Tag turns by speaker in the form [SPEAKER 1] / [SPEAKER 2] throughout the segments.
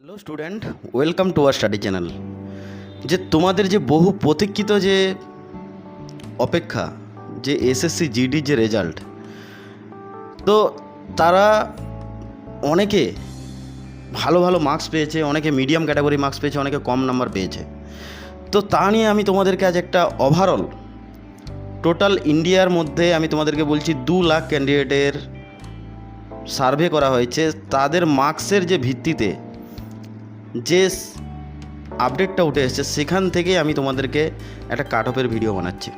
[SPEAKER 1] Hello student welcome to R study channel যে তোমাদের যে বহু প্রতীক্ষিত যে অপেক্ষা, যে এসএসসি জিডির যে রেজাল্ট তো তারা অনেকে ভালো ভালো মার্কস পেয়েছে, অনেকে মিডিয়াম ক্যাটাগরি মার্কস পেয়েছে, অনেকে কম নাম্বার পেয়েছে। তো তা নিয়ে আমি তোমাদেরকে আজ একটা ওভারঅল টোটাল ইন্ডিয়ার মধ্যে আমি তোমাদেরকে বলছি দু লাখ ক্যান্ডিডেটের সার্ভে করা হয়েছে। তাদের মার্কসের যে ভিত্তিতে যে আপডেটটা উঠে এসেছে, সেখান থেকে আমি তোমাদেরকে একটা কাট অফের ভিডিও বানাচ্ছি।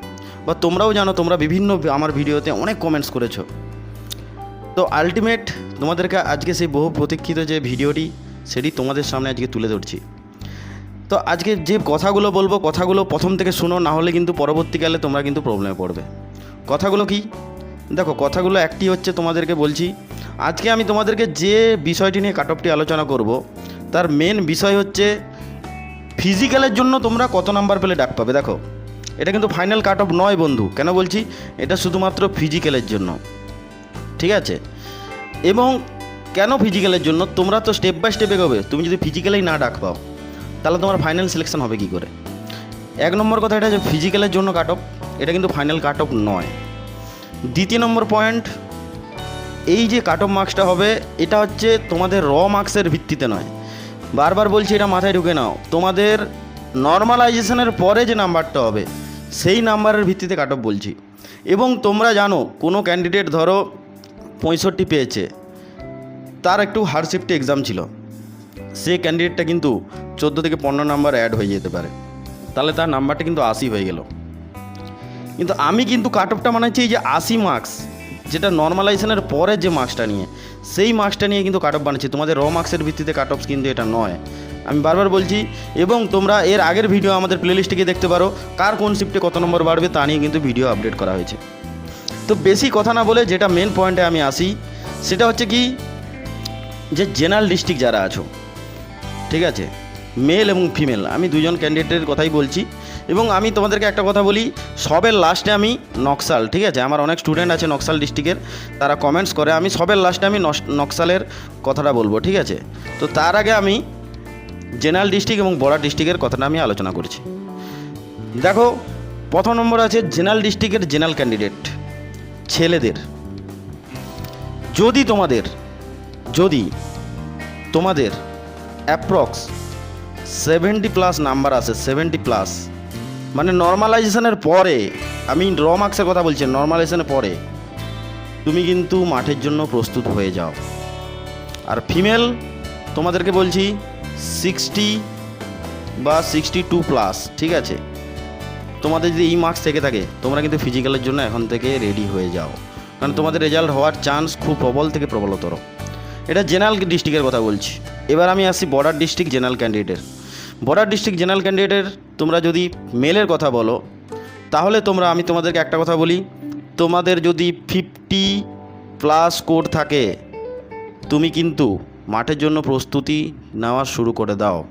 [SPEAKER 1] বা তোমরাও জানো, তোমরা বিভিন্ন আমার ভিডিওতে অনেক কমেন্টস করেছ। তো আলটিমেট তোমাদেরকে আজকে সেই বহু প্রতীক্ষিত যে ভিডিওটি, সেটি তোমাদের সামনে আজকে তুলে ধরছি। তো আজকে যে কথাগুলো বলব, কথাগুলো প্রথম থেকে শোনো, না হলে কিন্তু পরবর্তীকালে তোমরা কিন্তু প্রবলেমে পড়বে। কথাগুলো কি? দেখো, কথাগুলো একটি হচ্ছে তোমাদেরকে বলছি, আজকে আমি তোমাদেরকে যে বিষয়টি নিয়ে কাট অফটি আলোচনা করব তার মেন বিষয় হচ্ছে ফিজিক্যালের জন্য তোমরা কত নাম্বার পেলে ডাক পাবে, দেখো। এটা কিন্তু ফাইনাল কাট অফ নয় বন্ধু, কেন বলছি? এটা শুধুমাত্র ফিজিক্যালের জন্য, ঠিক আছে? এবং কেন ফিজিক্যালের জন্য? তোমরা তো স্টেপ বাই স্টেপ এগোবে, তুমি যদি ফিজিক্যালেই না ডাক পাও, তাহলে তোমার ফাইনাল সিলেকশন হবে কী করে? এক নম্বর কথা এটা যে ফিজিক্যালের জন্য কাট অফ এটা কিন্তু ফাইনাল কাট অফ নয়। দ্বিতীয় নম্বর পয়েন্ট এই যে কাট অফ মার্কসটা হবে, এটা হচ্ছে তোমাদের র মার্কসের ভিত্তিতে নয়। বারবার বলছি, এটা মাথায় ঢুকে নাও। তোমাদের নর্মালাইজেশনের পরে যে নাম্বারটা হবে, সেই নাম্বারের ভিত্তিতে কাট অফ বলছি। এবং তোমরা জানো, কোনো ক্যান্ডিডেট ধরো পঁয়ষট্টি পেয়েছে, তার একটু হার্ডশিফটি এক্সাম ছিল। সে ক্যান্ডিডেটটা কিন্তু চোদ্দ থেকে পনেরো নাম্বার অ্যাড হয়ে যেতে পারে। তাহলে তার নাম্বারটা কিন্তু আশি হয়ে গেল। কিন্তু আমি কিন্তু কাট অফটা মানাচ্ছি এই যে আশি মার্কস যেটা নর্মালাইজেশনের পরে যে মার্কসটা নিয়ে, সেই মার্কসটা নিয়ে কিন্তু কাট অফ বানাচ্ছি। তোমাদের র মার্কসের ভিত্তিতে কাট অফ কিন্তু এটা নয়। আমি বারবার বলছি, এবং তোমরা এর আগের ভিডিও আমাদের প্লেলিস্টে গিয়ে দেখতে পারো, কার কোন শিফটে কত নম্বর বাড়বে তা নিয়ে কিন্তু ভিডিও আপডেট করা হয়েছে। তো বেশি কথা না বলে যেটা মেন পয়েন্টে আমি আসি, সেটা হচ্ছে কি, যে জেনারেল ডিস্ট্রিক্ট যারা আছো, ঠিক আছে? মেল এবং ফিমেল আমি দুজন ক্যান্ডিডেটের কথাই বলছি। এবং আমি তোমাদেরকে একটা কথা বলি, সবের লাস্টে আমি নকশাল, ঠিক আছে? আমার অনেক স্টুডেন্ট আছে নকশাল ডিস্ট্রিক্টের তারা কমেন্টস করে, আমি সবের লাস্টে আমি নকশালের কথাটা বলব, ঠিক আছে? তো তার আগে আমি জেনারেল ডিস্ট্রিক্ট এবং বর্ডার ডিস্ট্রিক্টের কথাটা আমি আলোচনা করছি। দেখো, প্রথম নম্বর আছে জেনারেল ডিস্ট্রিক্টের জেনারেল ক্যান্ডিডেট ছেলেদের। যদি তোমাদের যদি তোমাদের অ্যাপ্রক্স সেভেন্টি প্লাস নাম্বার আছে সেভেন্টি প্লাস মানে নর্মালাইজেশনের পরে আমি র মার্কসের কথা বলছি নর্মালাইজেশনের পরে, তুমি কিন্তু মাঠের জন্য প্রস্তুত হয়ে যাও। আর ফিমেল তোমাদেরকে বলছি সিক্সটি বা সিক্সটি টু প্লাস ঠিক আছে? তোমাদের যদি এই মার্কস থেকে থাকে, তোমরা কিন্তু ফিজিক্যালের জন্য এখন থেকে রেডি হয়ে যাও। কারণ তোমাদের রেজাল্ট হওয়ার চান্স খুব প্রবল থেকে প্রবলতর। এটা জেনারেল ডিস্ট্রিক্টের কথা বলছি। এবার আমি আসি বর্ডার ডিস্ট্রিক্ট জেনারেল ক্যান্ডিডেটের বর্ডার ডিস্ট্রিক্ট জেনারেল ক্যান্ডিডেটের তোমরা যদি মেলের কথা বলো, তাহলে তোমরা, আমি তোমাদেরকে একটা কথা বলি, তোমাদের যদি ফিফটি প্লাস কোড থাকে, তুমি কিন্তু মাঠের জন্য প্রস্তুতি নেওয়া শুরু করে দাও।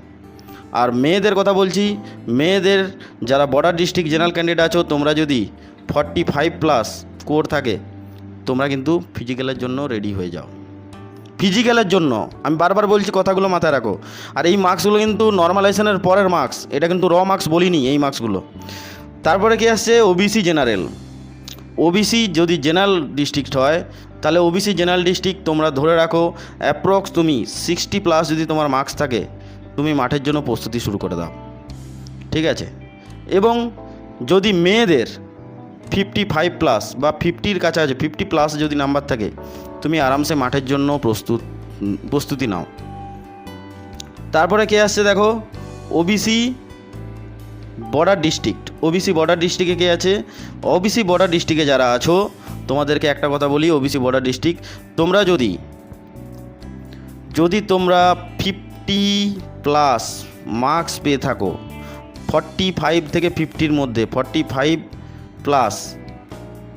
[SPEAKER 1] আর মেয়েদের কথা বলছি, মেয়েদের যারা বর্ডার ডিস্ট্রিক্ট জেনারেল ক্যান্ডিডেট আছো, তোমরা যদি ফর্টি ফাইভ প্লাস কোড থাকে, তোমরা কিন্তু ফিজিক্যালের জন্য রেডি হয়ে যাও। ফিজিক্যালের জন্য। আমি বারবার বলছি, কথাগুলো মাথায় রাখো। আর এই মার্কসগুলো কিন্তু নর্মালাইজেশনের পরের মার্কস এটা কিন্তু র মার্কস বলিনি এই মার্কসগুলো তারপরে কি আসছে? ওবিসি জেনারেল ওবিসি যদি জেনারেল ডিস্ট্রিক্ট হয়, তাহলে ওবিসি জেনারেল ডিস্ট্রিক্ট তোমরা ধরে রাখো অ্যাপ্রক্স তুমি সিক্সটি প্লাস যদি তোমার মার্কস থাকে, তুমি মাঠের জন্য প্রস্তুতি শুরু করে দাও। ঠিক আছে? এবং যদি মেয়েদের ফিফটি ফাইভ প্লাস বা ফিফটির কাছাকাছি ফিফটি প্লাস যদি নাম্বার থাকে, তুমি আরামসে মাঠের জন্য প্রস্তুত প্রস্তুতি নাও। তারপরে কে আসছে দেখো? OBC border district OBC border ডিস্ট্রিক্টে কে আছে? ওবিসি বর্ডার ডিস্ট্রিক্টে যারা আছো, তোমাদেরকে একটা কথা বলি ওবিসি বর্ডার ডিস্ট্রিক্ট তোমরা যদি যদি তোমরা ফিফটি প্লাস মার্কস পেয়ে থাকো ফর্টি ফাইভ থেকে ফিফটির মধ্যে ফর্টি ফাইভ প্লাস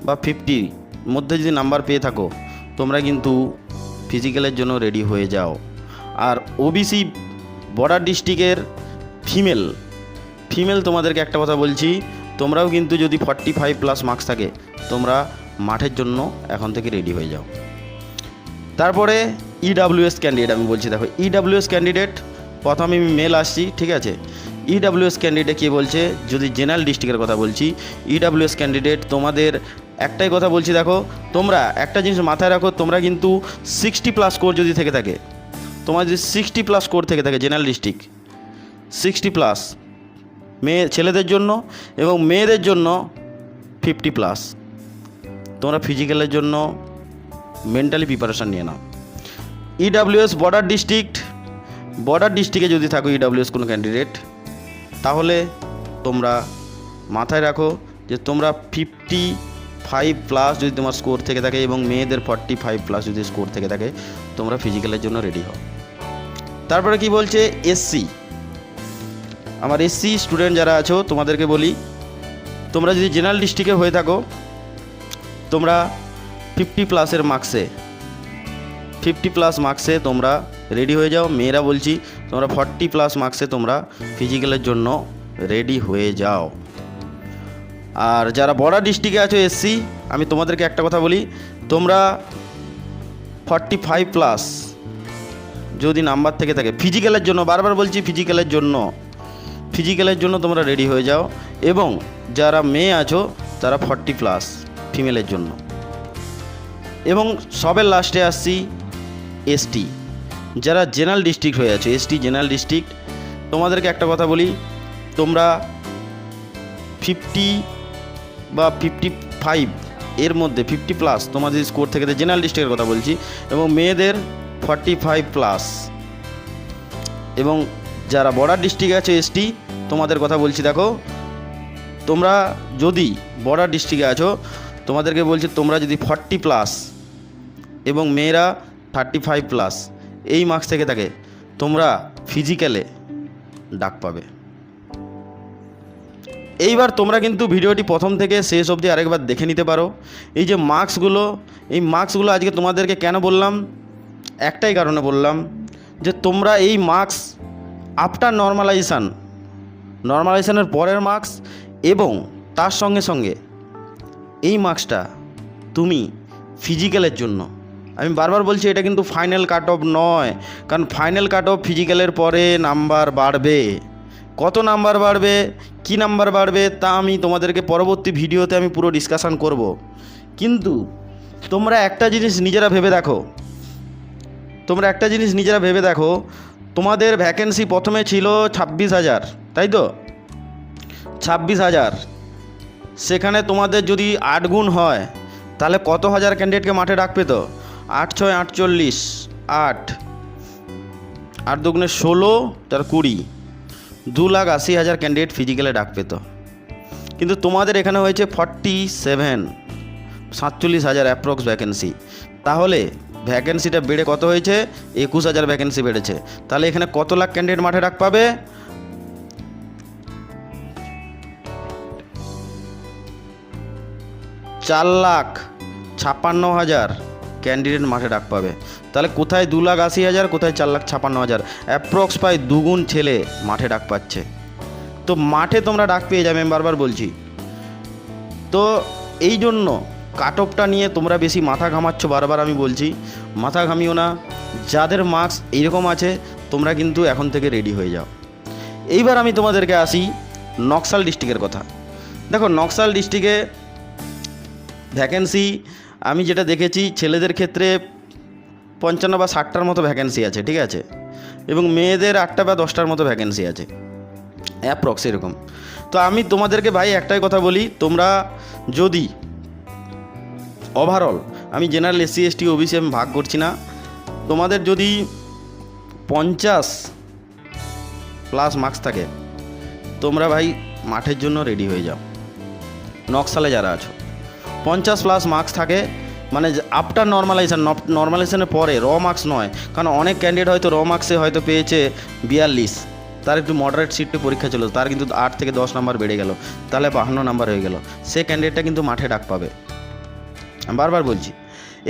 [SPEAKER 1] বা ফিফটির মধ্যে যদি নাম্বার পেয়ে থাকো, তোমরা কিন্তু ফিজিক্যালের জন্য রেডি হয়ে যাও। আর ওবিসি বর্ডার ডিস্ট্রিক্টের ফিমেল ফিমেল তোমাদেরকে একটা কথা বলছি, তোমরাও কিন্তু যদি ফর্টি ফাইভ প্লাস মার্কস থাকে, তোমরা মাঠের জন্য এখন থেকে রেডি হয়ে যাও। তারপরে ইডাব্লিউএস ক্যান্ডিডেট আমি বলছি, দেখো ইডাব্লিউএস ক্যান্ডিডেট প্রথমে আমি মেল আসছি, ঠিক আছে? E ইডাব্লিউএস ক্যান্ডিডেট কী বলছে, যদি জেনারেল ডিস্ট্রিক্টের কথা বলছি E ইডাব্লিউএস ক্যান্ডিডেট তোমাদের একটাই কথা বলছি দেখো, তোমরা একটা জিনিস মাথায় রাখো, তোমরা কিন্তু সিক্সটি প্লাস স্কোর যদি থেকে থাকে, তোমার যদি সিক্সটি প্লাস স্কোর থেকে থাকে জেনারেল ডিস্ট্রিক্ট সিক্সটি প্লাস মেয়ে, ছেলেদের জন্য এবং মেয়েদের জন্য ফিফটি প্লাস তোমরা ফিজিক্যালের জন্য মেন্টালি প্রিপারেশান নিয়ে নাও। E EWS border district border ডিস্ট্রিক্টে যদি থাকো ইডাব্লিউএস কোনো ক্যান্ডিডেট তাহলে তোমরা মাথায় রাখো যে তোমরা ফিফটি ফাইভ প্লাস যদি তোমার স্কোর থেকে থাকে এবং মেয়েদের ফর্টি ফাইভ প্লাস যদি স্কোর থেকে থাকে, তোমরা ফিজিক্যালের জন্য রেডি হও। তারপরে কি বলছে এসসি আমার এসসি স্টুডেন্ট যারা আছো, তোমাদেরকে বলি, তোমরা যদি জেনারেল ডিস্ট্রিক্টে হয়ে থাকো, তোমরা ফিফটি প্লাসের মার্কসে ফিফটি প্লাস মার্কসে তোমরা রেডি হয়ে যাও। মেয়েরা বলছি তোমরা ফর্টি প্লাস মার্কসে তোমরা ফিজিক্যালের জন্য রেডি হয়ে যাও। আর যারা বর্ডার ডিস্ট্রিক্টে আছো এসসি আমি তোমাদেরকে একটা কথা বলি, তোমরা ফর্টি ফাইভ প্লাস যদি নাম্বার থেকে থাকে ফিজিক্যালের জন্য, বারবার বলছি ফিজিক্যালের জন্য ফিজিক্যালের জন্য তোমরা রেডি হয়ে যাও এবং যারা মেয়ে আছো, তারা ফর্টি প্লাস ফিমেলের জন্য। এবং সবের লাস্টে আসছি এসটি যারা জেনারেল ডিস্ট্রিক্ট হয়ে আছে, এসটি জেনারেল ডিস্ট্রিক্ট, তোমাদেরকে একটা কথা বলি, তোমরা ফিফটি বা ফিফটি ফাইভ এর মধ্যে ফিফটি প্লাস তোমাদের স্কোর থেকে জেনারেল ডিস্ট্রিক্টের কথা বলছি, এবং মেয়েদের ফর্টি ফাইভ প্লাস এবং যারা বর্ডার ডিস্ট্রিক্ট আছে, এসটি, তোমাদের কথা বলছি, দেখো, তোমরা যদি বর্ডার ডিস্ট্রিক্টে আছো, তোমাদেরকে বলছি, তোমরা যদি ফর্টি প্লাস এবং মেয়েরা থার্টি ফাইভ প্লাস এই মার্কস থেকে থাকে তোমরা ফিজিক্যালে ডাক পাবে। এইবার তোমরা কিন্তু ভিডিওটি প্রথম থেকে শেষ অবধি আরেকবার দেখে নিতে পারো। এই যে মার্কসগুলো এই মার্কসগুলো আজকে তোমাদেরকে কেন বললাম? একটাই কারণে বললাম যে তোমরা এই মার্কস আফটার নর্মালাইজেশান নর্মালাইজেশনের পরের মার্কস এবং তার সঙ্গে সঙ্গে এই মার্কসটা তুমি ফিজিক্যালের জন্য আমি বারবার বলছি, এটা কিন্তু ফাইনাল কাট অফ নয়। কারণ ফাইনাল কাট অফ ফিজিক্যালের পরে নাম্বার বাড়বে। কত নাম্বার বাড়বে? কি নাম্বার বাড়বে? তা আমি তোমাদেরকে পরবর্তী ভিডিওতে আমি পুরো ডিসকাশান করব। কিন্তু তোমরা একটা জিনিস নিজেরা ভেবে দেখো। তোমরা একটা জিনিস নিজেরা ভেবে দেখো, তোমাদের ভ্যাকেন্সি প্রথমে ছিল ছাব্বিশ হাজার, তাই তো? ছাব্বিশ হাজার। সেখানে তোমাদের যদি আট গুণ হয়, তাহলে কত হাজার ক্যান্ডিডেটকে মাঠে ডাকবে তো? আট ছয় আটচল্লিশ আট। আট দুগুণে ষোলো, তার কুড়ি। দু লাখ আশি হাজার ক্যান্ডিডেট ফিজিক্যালে ডাক পেত। কিন্তু তোমাদের এখানে হয়েছে ফর্টি সেভেন সাতচল্লিশ হাজার অ্যাপ্রক্স ভ্যাকেন্সি তাহলে ভ্যাকেন্সিটা বেড়ে কত হয়েছে? একুশ হাজার ভ্যাকেন্সি বেড়েছে। তাহলে এখানে কত লাখ ক্যান্ডিডেট মাঠে ডাক পাবে? চার লাখ ছাপ্পান্ন হাজার ক্যান্ডিডেট মাঠে ডাক পাবে। তাহলে কোথায় দু লাখ আশি হাজার, কোথায় চার লাখ ছাপান্ন হাজার? অ্যাপ্রক্স প্রায় দুগুণ ছেলে মাঠে ডাক পাচ্ছে। তো মাঠে তোমরা ডাক পেয়ে যাবে, আমি বারবার বলছি। তো এই জন্য কাট অফটা নিয়ে তোমরা বেশি মাথা ঘামাচ্ছ, বারবার আমি বলছি। মাথা ঘামিও না, যাদের মার্কস এইরকম আছে, তোমরা কিন্তু এখন থেকে রেডি হয়ে যাও। এইবার আমি তোমাদেরকে আসি নকশাল ডিস্ট্রিক্টের কথা। দেখো, নকশাল ডিস্ট্রিক্টে ভ্যাকেন্সি আমি যেটা দেখেছি, ছেলেদের ক্ষেত্রে পঞ্চান্ন বা ষাটটার মতো ভ্যাকেন্সি আছে, ঠিক আছে? এবং মেয়েদের আটটা বা দশটার মতো ভ্যাকেন্সি আছে। অ্যাপ্রক্স এরকম। তো আমি তোমাদেরকে ভাই একটাই কথা বলি, তোমরা যদি ওভারঅল আমি জেনারেল এসসি এসটি ওবিসি আমি ভাগ করছি না, তোমাদের যদি পঞ্চাশ প্লাস মার্কস থাকে, তোমরা ভাই মাঠের জন্য রেডি হয়ে যাও। নকশালে যারা আছো। পঞ্চাশ প্লাস মার্কস থাকে। মানে আফটার নর্মালাইজেশন নর্মালাইজেশনের পরে র মার্কস নয়। কারণ অনেক ক্যান্ডিডেট হয়তো র মার্কসে হয়তো পেয়েছে বিয়াল্লিশ। তার একটু মডারেট সিটে পরীক্ষা ছিল তার কিন্তু আট থেকে দশ নাম্বার বেড়ে গেল। তাহলে বাহান্ন নাম্বার হয়ে গেল। সে ক্যান্ডিডেটটা কিন্তু মাঠে ডাক পাবে। বারবার বলছি।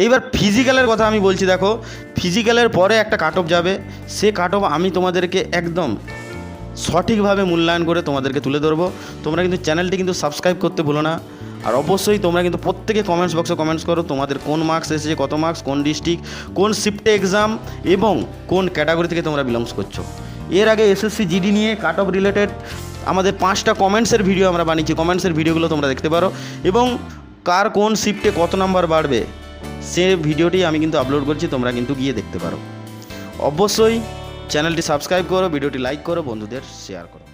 [SPEAKER 1] এইবার ফিজিক্যালের কথা আমি বলছি, দেখো। ফিজিক্যালের পরে একটা কাট অফ যাবে। সে কাট অফ আমি তোমাদেরকে একদম সঠিকভাবে মূল্যায়ন করে তোমাদেরকে তুলে ধরবো। তোমরা কিন্তু চ্যানেলটি কিন্তু সাবস্ক্রাইব করতে ভুলো না। আর অবশ্যই তোমরা কিন্তু প্রত্যেকে কমেন্টস বক্সে কমেন্টস করো তোমাদের কোন মার্কস এসেছে, কত মার্কস কোন ডিস্ট্রিক্ট কোন শিফটে এক্সাম এবং কোন ক্যাটাগরি থেকে তোমরা বিলংস করছ। এর আগে এসএসসি জিডি নিয়ে কাট অফ রিলেটেড আমাদের পাঁচটা কমেন্টসের ভিডিও আমরা বানিয়েছি। কমেন্টসের ভিডিওগুলো তোমরা দেখতে পারো এবং কার কোন শিফটে কত নাম্বার বাড়বে, সে ভিডিওটি আমি কিন্তু আপলোড করছি, তোমরা কিন্তু গিয়ে দেখতে পারো। অবশ্যই চ্যানেলটি সাবস্ক্রাইব করো ভিডিওটি লাইক করো, বন্ধুদের শেয়ার করো।